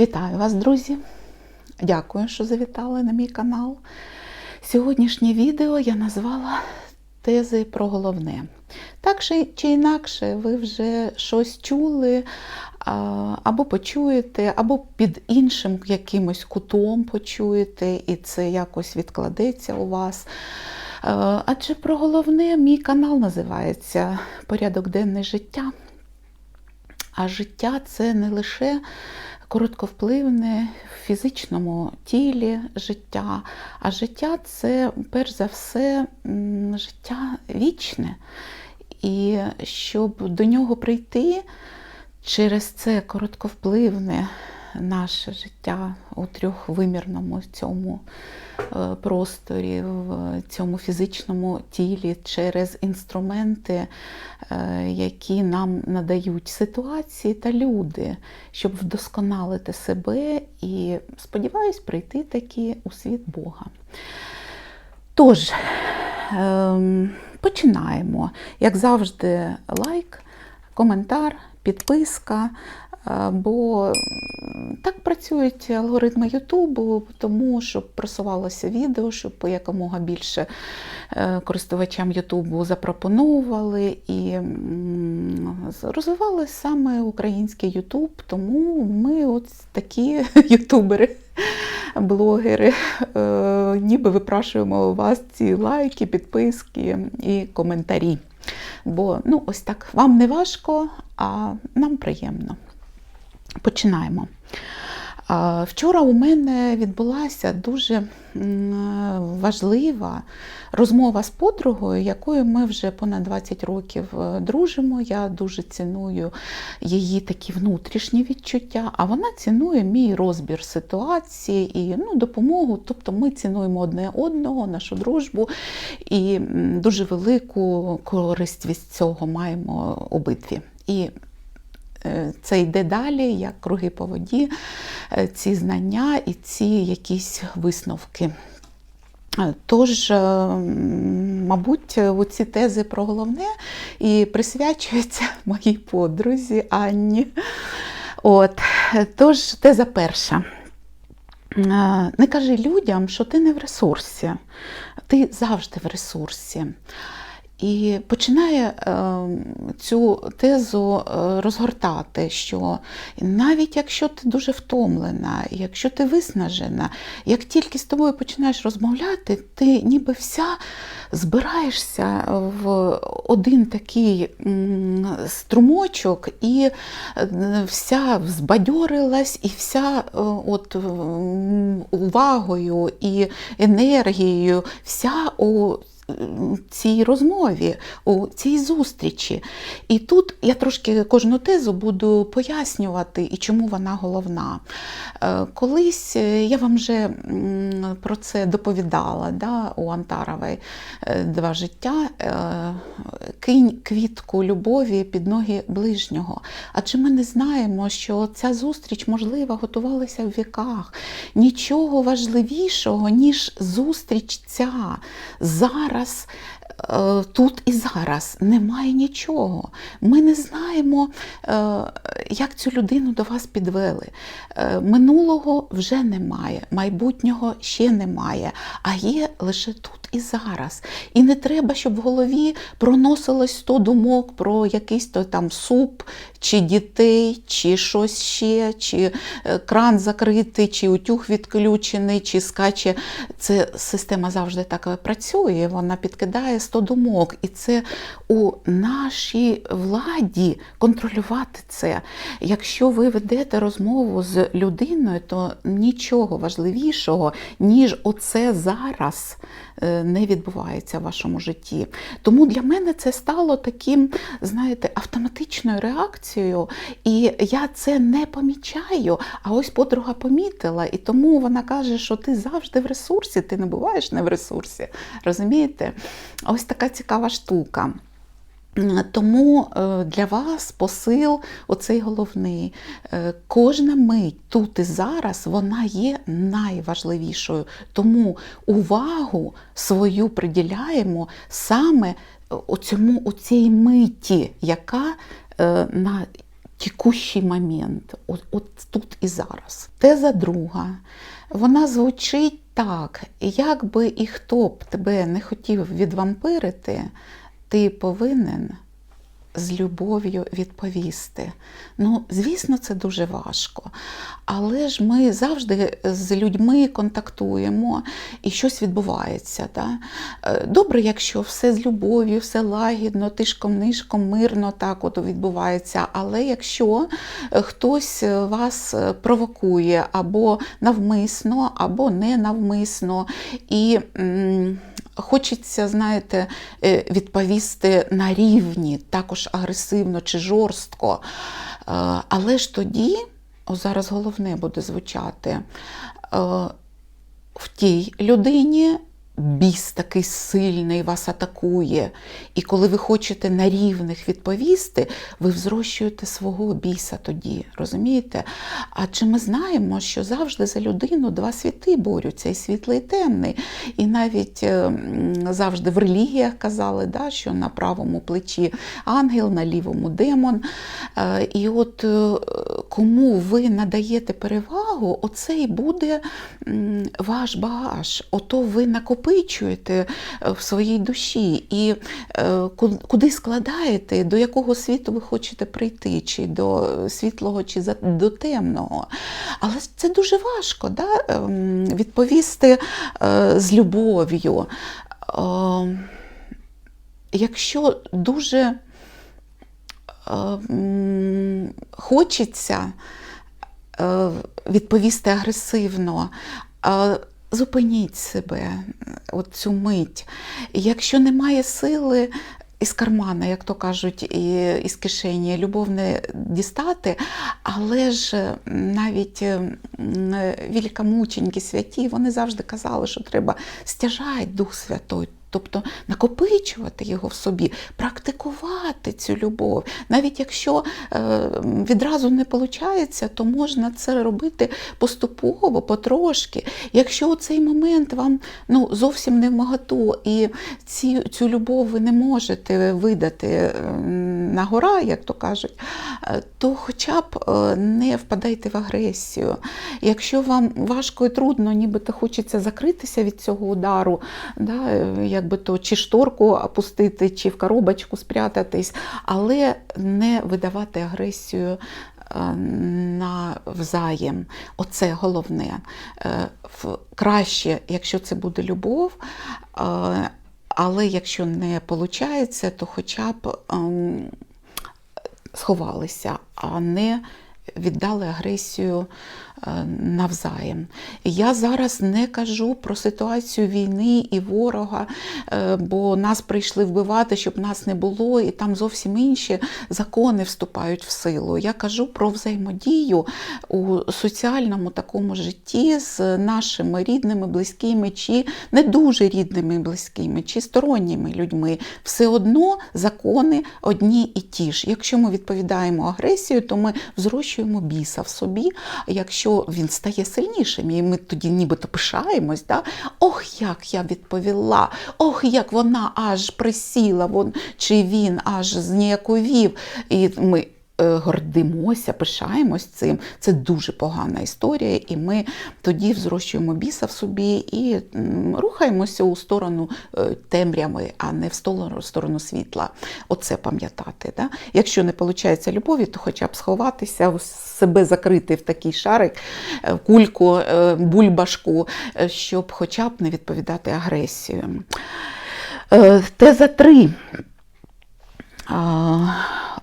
Вітаю вас, друзі! Дякую, що завітали на мій канал. Сьогоднішнє відео я назвала Тези про головне. Так чи інакше, ви вже щось чули, або почуєте, або під іншим якимось кутом почуєте, і це якось відкладеться у вас. Адже про головне мій канал називається Порядок денний життя. А життя це не лише коротковпливне в фізичному тілі життя, а життя це перш за все життя вічне. І щоб до нього прийти через це коротковпливне наше життя у трьохвимірному цьому е, просторі, в цьому фізичному тілі, через інструменти, е, які нам надають ситуації та люди, щоб вдосконалити себе і, сподіваюсь, прийти таки у світ Бога. Тож, ем, починаємо. Як завжди, лайк, коментар, підписка. Бо так працюють алгоритми Ютубу, тому щоб просувалося відео, щоб якомога більше е, користувачам Ютубу запропонували і розвивали саме український Ютуб, тому ми от такі ютубери. Блогери, е, ніби випрашуємо у вас ці лайки, підписки і коментарі. Бо ну, ось так вам не важко, а нам приємно. Починаємо. Вчора у мене відбулася дуже важлива розмова з подругою, якою ми вже понад 20 років е, дружимо. Я дуже ціную її такі внутрішні відчуття, а вона цінує мій розбір ситуації і ну, допомогу. Тобто ми цінуємо одне одного, нашу дружбу і дуже велику користь від цього маємо обидві. І це йде далі, як круги по воді, е, ці знання і ці якісь висновки. Е, тож, мабуть, оці тези про головне і присвячуються моїй подрузі Анні. От, Тож, теза перша. Не кажи людям, що ти не в ресурсі, ти завжди в ресурсі. І починає е, цю тезу е, розгортати, що навіть якщо ти дуже втомлена, якщо ти виснажена, як тільки з тобою починаєш розмовляти, ти ніби вся збираєшся в один такий струмочок, і е, вся збадьорилась, і вся от увагою і енергією, вся у цій розмові, у цій зустрічі. І тут я трошки кожну тезу буду пояснювати, і чому вона головна. Е, колись е, я вам вже про це доповідала да, у Антарової е, два життя. Квітку любові під ноги ближнього. Адже ми не знаємо, що ця зустріч, можливо, готувалася в віках. Нічого важливішого, ніж зустріч ця зараз зараз. Е, тут і зараз немає нічого. Ми не знаємо, е, як цю людину до вас підвели. Е, минулого вже немає, майбутнього ще немає, а є лише тут і зараз. І не треба, щоб в голові проносилось 100 думок про якийсь то там суп, чи дітей, чи щось ще, чи кран закритий, чи утюг відключений, чи скаче. Це система завжди так працює, вона підкидає 100 думок. І це у нашій владі контролювати це. Якщо ви ведете розмову з людиною, то нічого важливішого, ніж оце зараз е, не відбувається в вашому житті. Тому для мене це стало таким, знаєте, автоматичною реакцією. І я це не помічаю. А ось подруга помітила, і тому вона каже, що ти завжди в ресурсі, ти не буваєш не в ресурсі. Розумієте? Ось така цікава штука. Тому е, для вас посил оцей головний. Е, кожна мить тут і зараз вона є найважливішою. Тому увагу свою приділяємо саме оцьому, оцій миті, яка е, на текущий момент, от, от тут і зараз. Теза друга. Вона звучить так: як би і хто б тебе не хотів відвампирити, ти повинен з любов'ю відповісти. Ну, звісно, це дуже важко. Але ж ми завжди з людьми контактуємо і щось відбувається. Да? Е, Добре, якщо все з любов'ю, все лагідно, тишком-нишком, мирно так от відбувається. Але якщо е, хтось вас е, провокує або навмисно, або ненавмисно, і м, Хочеться, знаєте, відповісти на рівні, також агресивно чи жорстко. Е, Але ж тоді, о, зараз головне буде звучати, е, в тій людині біс такий сильний вас атакує. І коли ви хочете на рівних відповісти, ви взрощуєте свого біса тоді, розумієте? Адже ми знаємо, що завжди за людину два світи борються, і світлий, і темний. І навіть е, завжди в релігіях казали, да, що на правому плечі ангел, на лівому демон. Е, І от е, кому ви надаєте перевагу, оце і буде ваш багаж. Ото ви накопичуєте е, в своїй душі і е, куди складаєте, до якого світу ви хочете прийти, чи до світлого, чи до темного. Але це дуже важко да? ем, відповісти е, з любов'ю. Якщо дуже хочеться відповісти агресивно, зупиніть себе от цю мить. Якщо немає сили. Із кармана, як то кажуть, і із кишені любов не дістати, але ж навіть м, великомученьки святі, вони завжди казали, що треба стяжати Дух Святой, тобто накопичувати його в собі, практикувати цю любов. Навіть якщо е, відразу не виходить, то можна це робити поступово, потрошки. Якщо у цей момент вам ну, зовсім не вмоготу, і ці, цю любов ви не можете видати е, на гора, як то кажуть, е, то хоча б не впадайте в агресію. Якщо вам важко і трудно, нібито хочеться закритися від цього удару, да, е, якби то чи шторку опустити, чи в коробочку спрятатись, але не видавати агресію е, навзаєм. Оце головне. Е, Краще, якщо це буде любов. е, Але якщо не виходить, то хоча б ем, сховалися, а не віддали агресію навзаєм. Я зараз не кажу про ситуацію війни і ворога, е, бо нас прийшли вбивати, щоб нас не було, і там зовсім інші закони вступають в силу. Я кажу про взаємодію у соціальному такому житті з нашими рідними, близькими, чи не дуже рідними, близькими, чи сторонніми людьми. Все одно закони одні і ті ж. Якщо ми відповідаємо агресією, то ми взрощуємо біса в собі. Якщо він стає сильнішим, і ми тоді нібито пишаємось, да? ох, як я відповіла, ох, як вона аж присіла, вон, чи він аж зніяковів. І ми гордимося, пишаємось цим. Це дуже погана історія, і ми тоді взрощуємо біса в собі і рухаємося у сторону е, темряви, а не в сторону, світла. Оце пам'ятати. Да? Якщо не виходить любові, то хоча б сховатися, себе закрити в такий шарик, е, кульку, е, бульбашку, е, щоб хоча б не відповідати агресію. Е, Теза 3.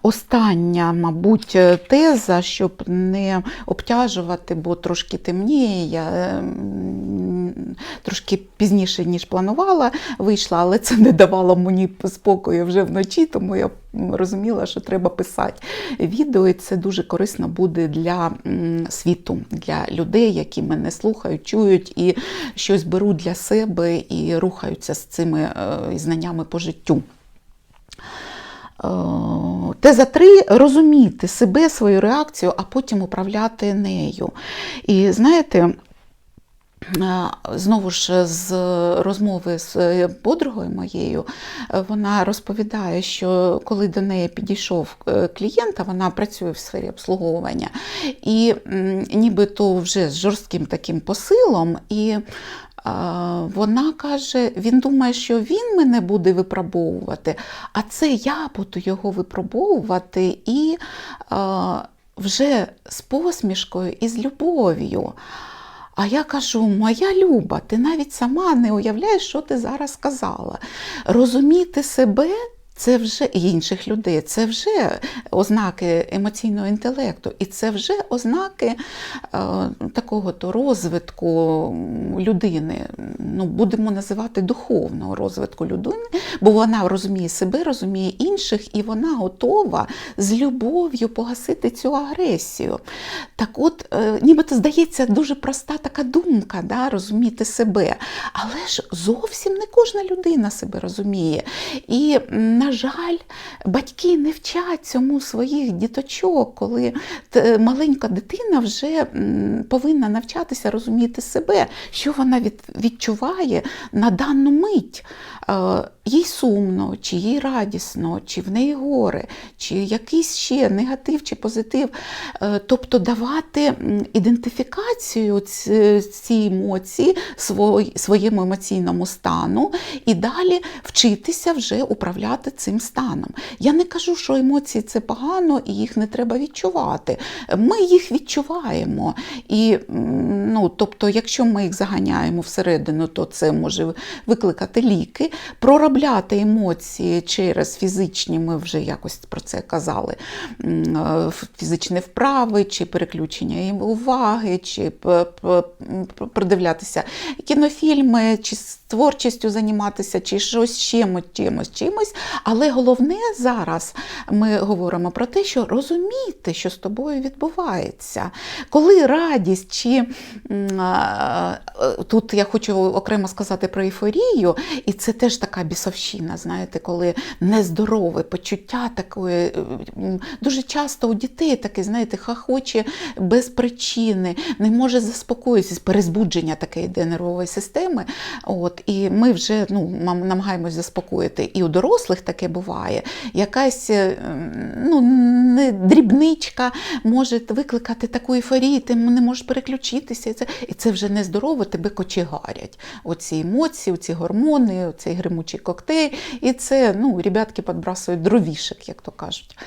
Остання, мабуть, теза, щоб не обтяжувати, бо трошки темніє. Я трошки пізніше, ніж планувала, вийшла, але це не давало мені спокою вже вночі, тому я розуміла, що треба писати відео, і це дуже корисно буде для світу, для людей, які мене слухають, чують і щось беруть для себе і рухаються з цими е, знаннями по життю. Е, Теза 3 розуміти себе, свою реакцію, а потім управляти нею. І знаєте, Е, Знову ж з розмови з е, подругою моєю, вона розповідає, що коли до неї підійшов клієнт, вона працює в сфері обслуговування, і нібито вже з жорстким таким посилом, і вона каже: він думає, що він мене буде випробовувати, а це я буду його випробовувати і вже з посмішкою і з любов'ю. А я кажу, моя Люба, ти навіть сама не уявляєш, що ти зараз сказала. Розуміти себе. Це вже інших людей, це вже ознаки емоційного інтелекту, і це вже ознаки е, такого то розвитку людини. Ну, будемо називати духовного розвитку людини, бо вона розуміє себе, розуміє інших, і вона готова з любов'ю погасити цю агресію. Так от, е, нібито здається, дуже проста така думка, да, розуміти себе. Але ж зовсім не кожна людина себе розуміє. І, на жаль, батьки не вчать цьому своїх діточок, коли маленька дитина вже повинна навчатися розуміти себе, що вона відчуває на дану мить. Е, Їй сумно, чи їй радісно, чи в неї горе, чи якийсь ще негатив чи позитив. Е, Тобто давати ідентифікацію ці- цій емоції своєму емоційному стану і далі вчитися вже управляти цим станом. Я не кажу, що емоції це погано і їх не треба відчувати. Ми їх відчуваємо. І, ну, тобто, якщо ми їх заганяємо всередину, то це може викликати ліки. Проробляти емоції через фізичні, ми вже якось про це казали, е, фізичні вправи, чи переключення уваги, чи продивлятися кінофільми, чи з творчістю займатися, чи щось чимось, чимось, чимось. Але головне зараз ми говоримо про те, що розуміти, що з тобою відбувається. Коли радість, чи е, тут я хочу окремо сказати про ейфорію, і це теж така бісовщина, знаєте, коли нездорове почуття такої. Дуже часто у дітей таке, знаєте, хахоче без причини, не може заспокоїтися, перезбудження таке йде нервової системи. От, і ми вже ну, намагаємось заспокоїти. І у дорослих таке буває. Якась е, ну, дрібничка може викликати таку ейфорію, ти не можеш переключитися. І це, і це вже нездорово, тебе кочегарять. Оці емоції, ці гормони, цей гримучий коктейль. І це, ну, ребятки підбрасують дровішек, як то кажуть.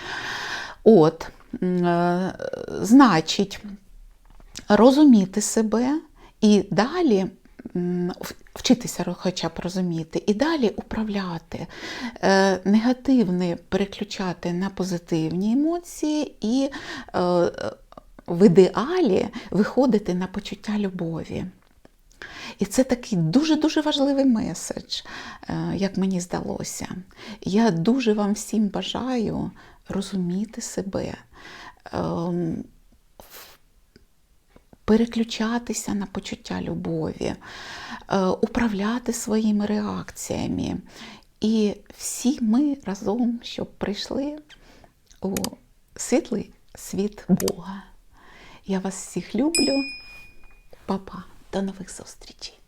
От, е, значить, розуміти себе і далі вчитися хоча б розуміти, і далі управляти, е, негативне переключати на позитивні емоції і е, в ідеалі виходити на почуття любові. І це такий дуже-дуже важливий меседж, е, як мені здалося. Я дуже вам всім бажаю розуміти себе, ем, переключатися на почуття любові, е, управляти своїми реакціями. І всі ми разом, щоб прийшли у світлий світ Бога. Я вас всіх люблю. Па-па. до нових зустрічей.